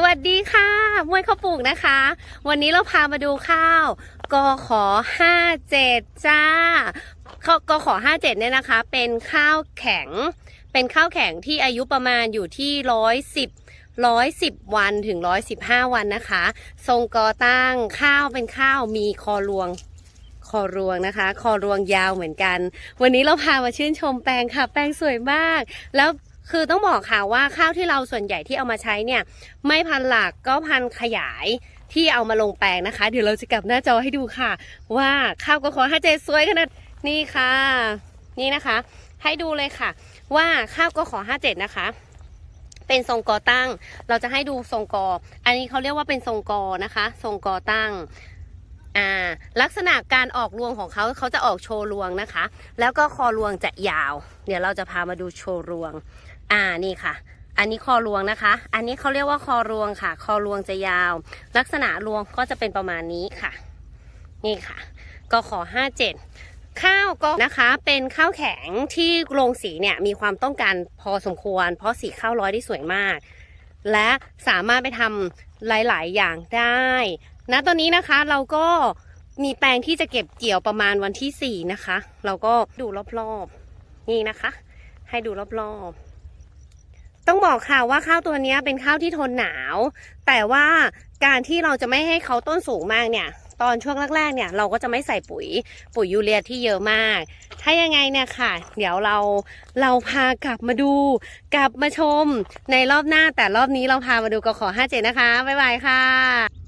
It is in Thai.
สวัสดีค่ะมวยข้าวปลูกนะคะ วันนี้เราพามาดูข้าวกขอ57 จ้าข้าวกขอ57 เนี่ยนะคะ เป็นข้าวแข็ง เป็นข้าวแข็งที่อายุประมาณอยู่ที่ร้อยสิบร้อยสิบวันถึงร้อยสิบห้าวันนะคะ ทรงกอตั้งข้าวเป็นข้าวมีคอรวงคอรวงนะคะ คอรวงยาวเหมือนกัน วันนี้เราพามาชื่นชมแปลงค่ะ แปลงสวยมาก แล้ว คือต้องบอกค่ะว่าข้าวที่เราส่วนใหญ่ที่เอามาใช้เนี่ย ไม่พันหลักก็พันขยายที่เอามาลงแปลงนะคะ เดี๋ยวเราจะกลับหน้าจอให้ดูค่ะ ว่าข้าวกขอห้าเจสวยขนาดนี่ค่ะ นี่นะคะ ให้ดูเลยค่ะ ว่าข้าวกขอห้าเจ็ดนะคะเป็นทรงกอตั้ง เราจะให้ดูทรงกอ อันนี้เขาเรียกว่าเป็นทรงกอนะคะ ทรงกอตั้ง อ่า ลักษณะการออกรวงของเขาเขาจะออกโชว์รวงนะคะ แล้วก็คอรวงจะยาว เดี๋ยวเราจะพามาดูโชว์รวง อ่านี่ค่ะ อันนี้คอรวงนะคะ อันนี้เขาเรียกว่าคอรวงค่ะ คอรวงจะยาว ลักษณะรวงก็จะเป็นประมาณนี้ค่ะ นี่ค่ะก็ขอห้าเจ็ดข้าวก็นะคะเป็นข้าวแข็งที่โรงสีเนี่ยมีความต้องการพอสมควร เพราะสีข้าวร้อยได้สวยมาก และสามารถไปทำหลาย ๆ อย่างได้ณตอนนี้นะคะเราก็มีแปลงที่จะเก็บเกี่ยวประมาณวันที่ 4 นะคะ เราก็ดูรอบ ๆ นี่นะคะ ให้ดูรอบ ๆ ต้องบอกค่ะว่าข้าวตัวนี้เป็นข้าวที่ทนหนาว แต่ว่าการที่เราจะไม่ให้เขาต้นสูงมากเนี่ย ตอนช่วงแรกๆเนี่ยเราก็จะไม่ใส่ปุ๋ยปุ๋ยยูเรียที่เยอะมาก ถ้ายังไงเนี่ยค่ะ เดี๋ยวเราเราพากลับมาดู กลับมาชมในรอบหน้าแต่รอบนี้เราพามาดูกขอห้าเจนะคะบ๊ายบายค่ะ